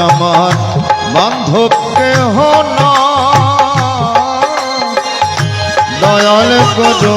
আমার বান্ধব কেহ না দয়াল গুরু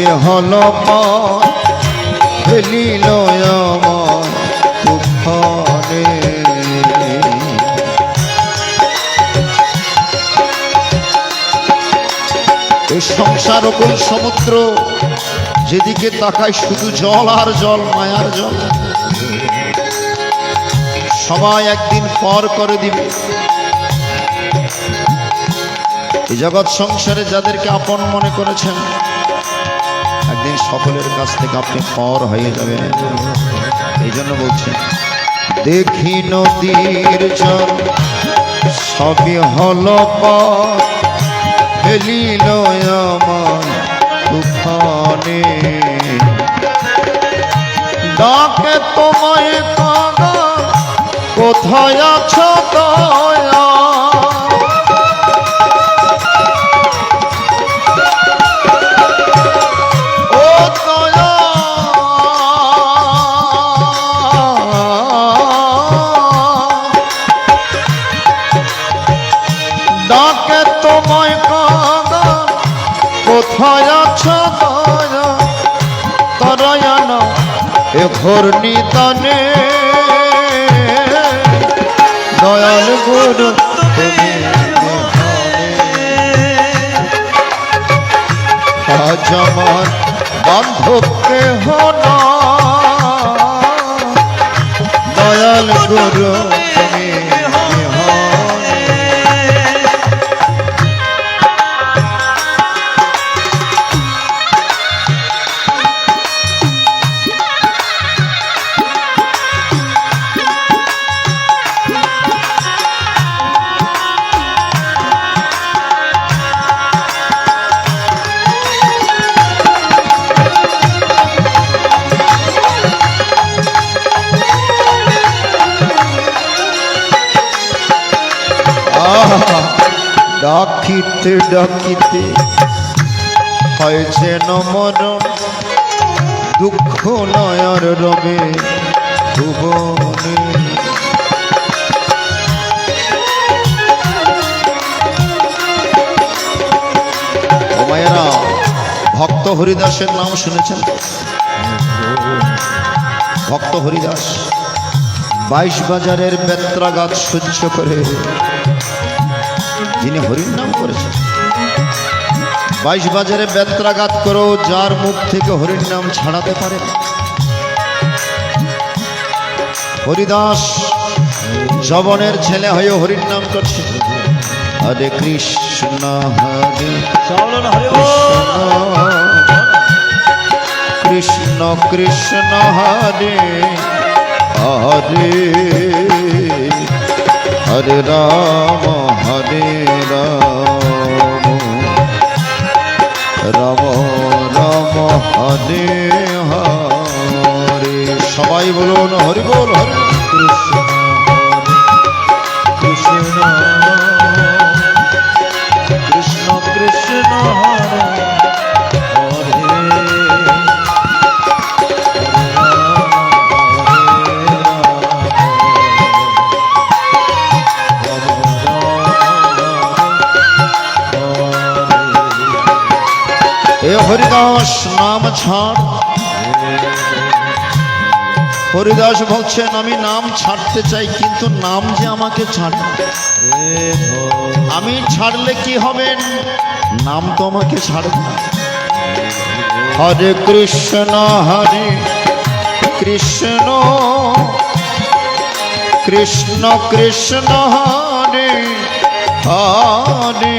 সবে হল ফেলিল আমার এই সংসার অকুল সমুদ্র যেদিকে তাকায় শুধু জল আর জল, মায়ার জল? সবাই একদিন পর করে দিবে। এই জগৎ সংসারে যাদেরকে আপন মনে করেছেন একদিন সকলের কাছ থেকে আপনি পর হয়ে যাবেন। এই জন্য বলছেন দেখি নদীর জল সবই হল ফেলিল আমার তুফানে ডাকে তোমায় কোথায় আছো দয়া ঘোর নিতনে দয়াল গুরু তুমি আজ আমার বান্ধবকে হনা দয়াল গুরু ডাকিতে ডাকিতে হয় যেন মরণ, দুঃখ নয়ার রবে ভুবনে। ভক্ত হরিদাসের নাম শুনেছেন? ভক্ত হরিদাস, বাইশ বাজারের বেত্রাঘাত সহ্য করে যিনি হরির নাম করেছেন। বাইশ বাজারে বেত্রাঘাত করেও যার মুখ থেকে হরির নাম ছাড়াতে পারে হরিদাস জবনের ছেলে হয়ে হরির নাম করছে। হরে কৃষ্ণ হরে কৃষ্ণ কৃষ্ণ হরে হরে। হরে রাম হরে রাম। রাম রাম, হরে হরে। সবাই বলুন, হরি বল, হরে কৃষ্ণ কৃষ্ণ। হরিদাস নাম ছাড়। হরিদাস বলছেন, আমি নাম ছাড়তে চাই, কিন্তু নাম যে আমাকে ছাড়ে আমি ছাড়লে কি হবে? নাম তো আমাকে ছাড়বে। হরে কৃষ্ণ হরে কৃষ্ণ কৃষ্ণ কৃষ্ণ, হরে হরে।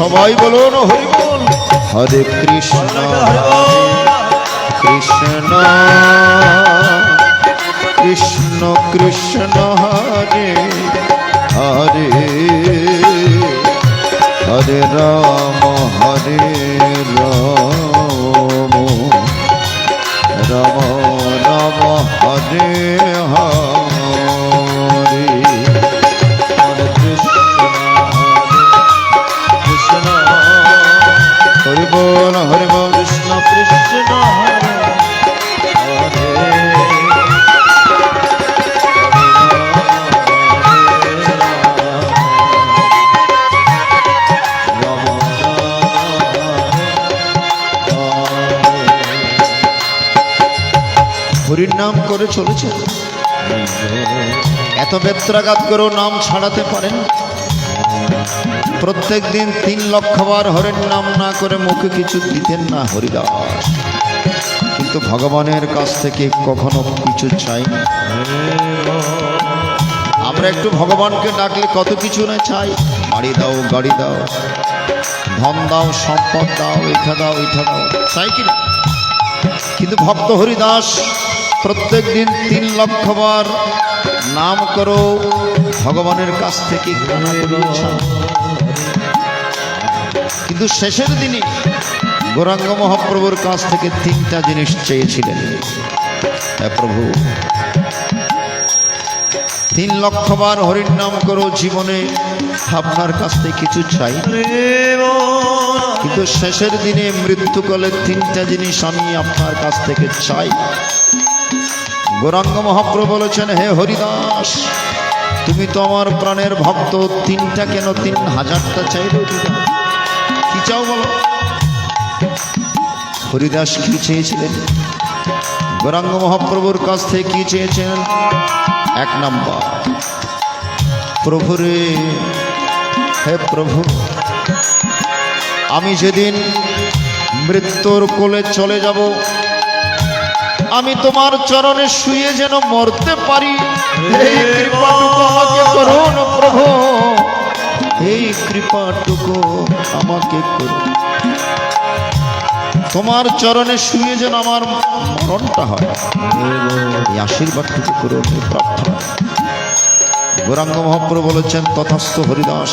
সবাই বলুন হরি বল হরে কৃষ্ণ। কৃষ্ণ কৃষ্ণ কৃষ্ণ হরে হরে হরে রাম হরে রাম। রাম রাম হরে হরে। চলেছে? এত বেত্রাঘাত করেও নাম ছাড়াতে পারেন? প্রত্যেক দিন তিন লক্ষবার হরের নাম না করে মুখে কিছু দিতেন না হরিদাস। কিন্তু ভগবানের কাছ থেকে কখনো কিছু চাই আমরা একটু ভগবানকে ডাকলে কত কিছু না চাই। বাড়ি দাও, গাড়ি দাও, ধন দাও, সম্পদ দাও এটা দাও এটা দাও। চাই কি না? কিন্তু ভক্ত হরিদাস প্রত্যেক দিন তিন লক্ষবার নাম করো, ভগবানের কাছ থেকে। কিন্তু শেষের দিনে গৌরাঙ্গ মহাপ্রভুর কাছ থেকে তিনটা জিনিস চেয়েছিলেন। হ্যাঁ প্রভু, তিন লক্ষবার হরির নাম করো, জীবনে আপনার কাছ থেকে কিছু চাই কিন্তু শেষের দিনে মৃত্যুকালে তিনটা জিনিস আমি আপনার কাছ থেকে চাই। গৌরাঙ্গ মহাপ্রভু বলেছেন, হে হরিদাস, তুমি তো আমার প্রাণের ভক্ত, তিনটা কেন তিন হাজারটা দিলাম। কি চাও? বলো? হরিদাস কি চেয়েছিলেন? গৌরাঙ্গ মহাপ্রভুর কাছ থেকে কি চেয়েছেন? এক নম্বর প্রভুরে হে প্রভু, আমি যেদিন মৃত্যুর কোলে চলে যাব আমি তোমার চরণে শুয়ে যেন মরতে পারি। এই কৃপাটুকু আমাকে করুন প্রভু। এই কৃপাটুকু আমাকে করুন। তোমার চরণে শুয়ে যেন আমার মরণটা হয়। এই আশীর্বাদটুকু করুন প্রার্থনা। গৌরাঙ্গ মহাপ্রভু বলেছেন, তথাস্থ হরিদাস,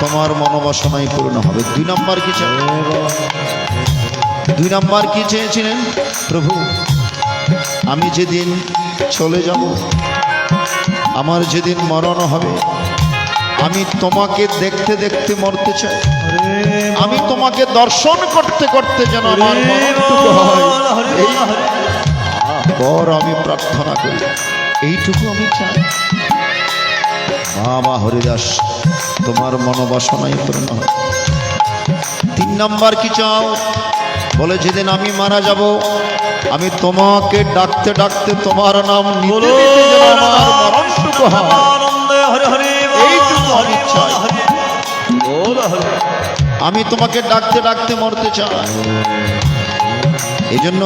তোমার মনোবাসনাই পূর্ণ হবে। দুই নাম্বার কি চাই দুই নাম্বার কি চেয়েছিলেন? প্রভু আমি যেদিন চলে যাব আমার যেদিন মরণ হবে আমি তোমাকে দেখতে দেখতে মরতে চাই। আমি তোমাকে দর্শন করতে করতে যেন আমার মরণটুকু হয়। এই পর আমি প্রার্থনা করি এইটুকু আমি চাই। বাবা হরিদাস তোমার মনোবাসনাই পূর্ণ হয়। তিন নাম্বার কি চাও? বলে যেদিন আমি মারা যাব আমি তোমাকে ডাকতে ডাকতে তোমার নাম নিতে হয়। এইটুকু আমি তোমাকে ডাকতে ডাকতে মরতে চাই। এই জন্য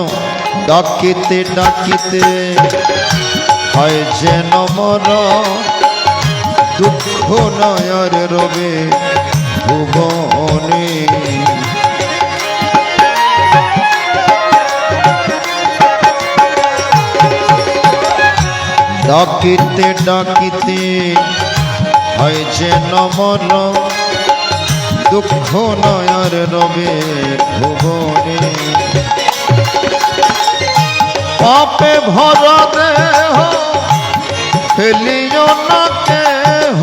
ডাকিতে ডাকিতে হয় যেন মর দুঃখ নয়র রবে ভুবনে ডাকিতে ডাকিতে হয় যেন মর দুঃখ নয়ার রবে ভুবনে। পাপে ভরা দেহ, ফেলিও না কেহ।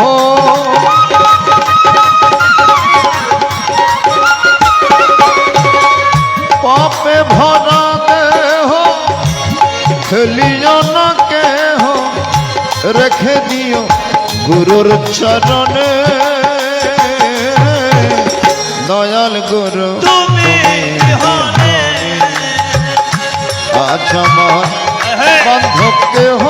পাপে ভরা দেহ, ফেলিও রেখে দিও গুরুর চরণে দয়াল গুরু তুমি আচ্ছা আজ আমার কেহ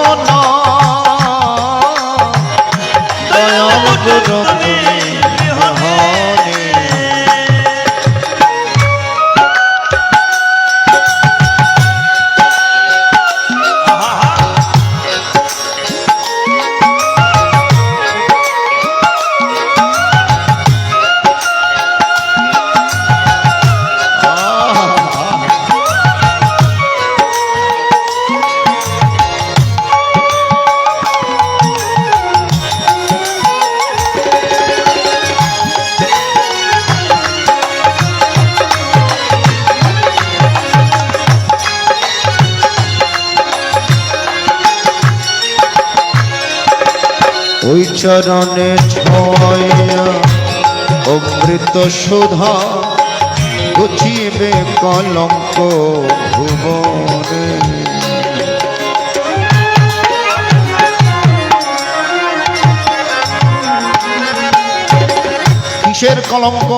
ওই চরণে ছয়া অমৃত সুধা গুছিবে কলঙ্ক ভুবনে। কিসের কলঙ্ক?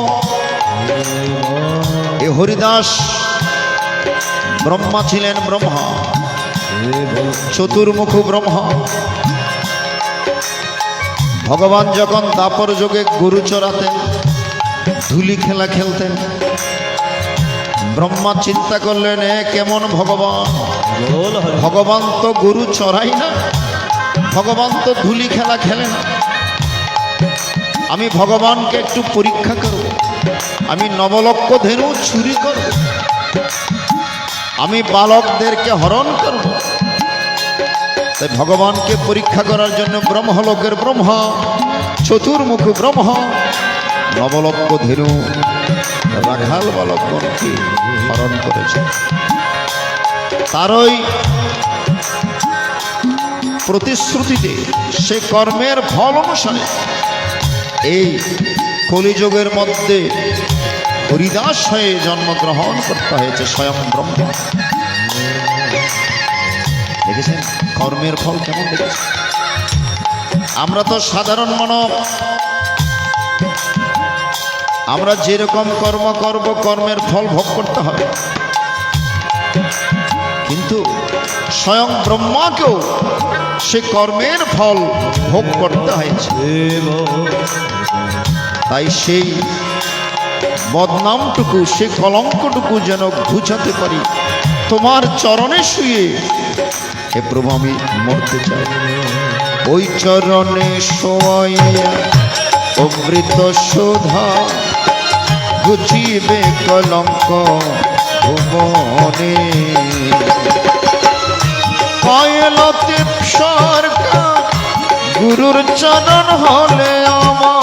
এ হরিদাস ব্রহ্মা ছিলেন ব্রহ্মা, চতুর্মুখ ব্রহ্মা। ভগবান যখন দাপর যোগে গরু চড়াতেন ধুলি খেলা খেলতেন ব্রহ্মা চিন্তা করলেন এ কেমন ভগবান? ভগবান তো গরু চড়াই না ভগবান তো ধুলি খেলা খেলে না আমি ভগবানকে একটু পরীক্ষা করব আমি নবলক্ষ ধেনু চুরি করব আমি বালকদেরকে হরণ করব তাই ভগবানকে পরীক্ষা করার জন্য ব্রহ্মলোকের ব্রহ্মা, চতুর্মুখ ব্রহ্ম নবলক্ষ ধেনু রাখাল বালকগণকে হরণ করেছে। তারই প্রতিশ্রুতিতে সে কর্মের ফল অনুসারে এই কলিযুগের মধ্যে হরিদাস হয়ে জন্মগ্রহণ করতে হয়েছে স্বয়ং ব্রহ্ম। দেখেছেন? কর্মের ফল কেমন দেখেছেন? আমরা তো সাধারণ মানব। আমরা যেরকম কর্ম করব, কর্মের ফল ভোগ করতে হবে। কিন্তু স্বয়ং ব্রহ্মাকেও সে কর্মের ফল ভোগ করতে হয়েছে। তাই সেই বদনামটুকু, সে কলঙ্কটুকু যেন ঘুচাতে পারি তোমার চরণে শুয়ে। হে প্রভু, আমি মরতে চাই। ওই চরণে শোয়াইয়া অমৃত শোধা ঘুচিবে কলঙ্ক ভুবনে। কয়লতে সরকার গুরুর চরণ হলে আমার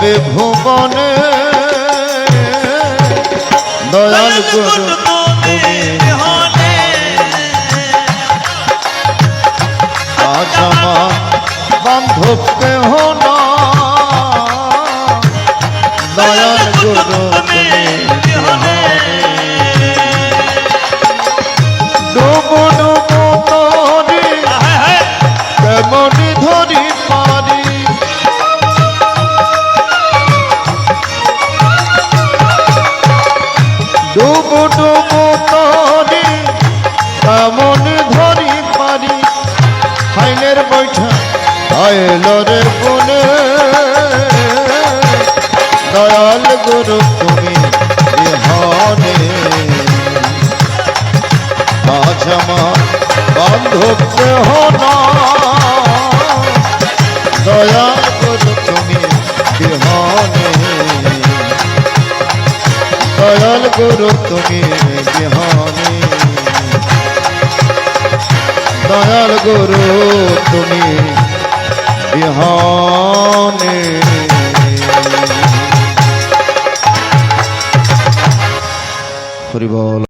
হবে ভুবনে। দয়াল গুরু। আজ আমার বান্ধব কেহ না দয়াল গুরু তুমি ডুবু সাজমা বান্ধব দেহ না দয়া কর তুমি বিহানে দয়াল করো তুমি বিহানে দয়াল করো তুমি বিহানে হরিবল।